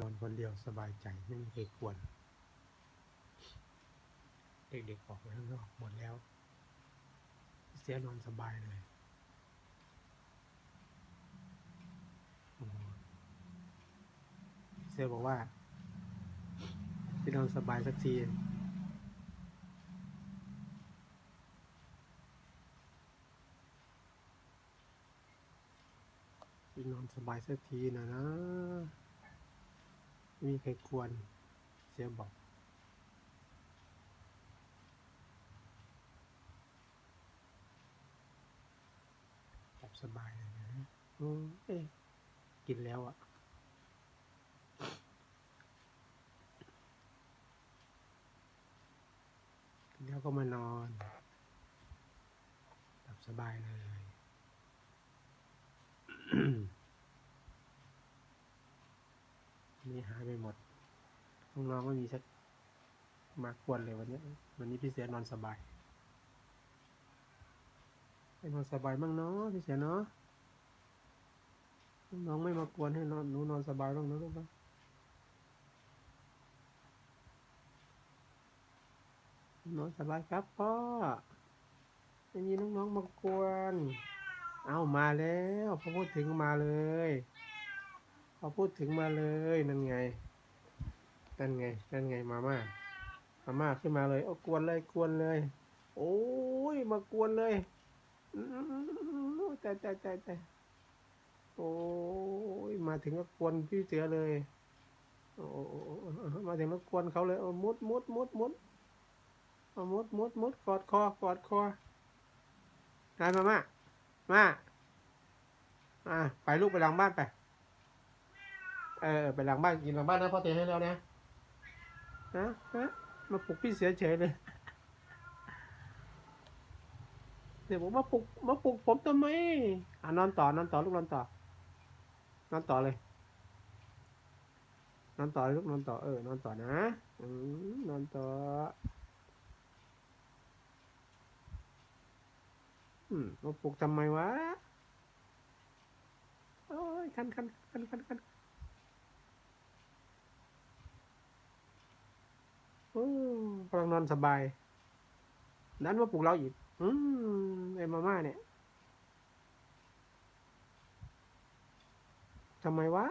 นอนคนเดียวสบายใจไม่มีใครกวนเด็กๆออกไปข้างนอกหมดแล้ว เสียนอนสบายเลยเสียบอกว่าที่นอนสบายสักทีที่นอนสบายสักทีนะนะ ม่มีใครควรเสียบอกหลับสบายเลยนะเอ๊กินแล้วอะ่ะกินแล้วก็มานอนหลับสบายเลย นี่หายไปหมดน้องๆไม่มีสักมากวนเลยวันนี้ วันนี้พี่เสียนอนสบายให้นอนสบายบ้างเนาะพี่เสียเนาะน้องไม่มากวนให้นอนหนูนอนสบายบ้างนะลูกนะนอนสบายครับพ่อไม่มีน้องๆมากวน เอามาแล้วพอพูดถึงมาเลย พอพูดถึงมาเลยนั่นไงนั่นไงนั่นไงมาม่ามาม่าขึ้นมาเลยเอากวนเลยกวนเลย โอ้ยมากวนเลยแต่แต่แต่แต่โอ้ยมาถึงก็กวนพี่เสือเลยโอ้มาถึงก็กวนเขาเลยมุดมุดมุดมุดมุดมุดมุดกอดคอกอดคอได้มามามาอะไปลูกไปหลังบ้านไป เออไปหลังบ้านกินหลังบ้านนะพ่อเตให้แล้วนะฮะฮะมาปลุกพี่เสือเฉยเลยเดี๋ยวผมมาปลุกมาปลุกผมทำไมอะนอนต่อนอนต่อลูกนอนต่อนอนต่อเลยนอนต่อลูกนอนต่อเออนอนต่อนะอืนอนต่ออืมมาปลุกทำไมวะโอ้ยคันคันคันคันคันโอ้ กำลังนอนสบายนั้นว่าปลุกเราอีก อืมไอ้มาม่าเนี่ยทำไมวะ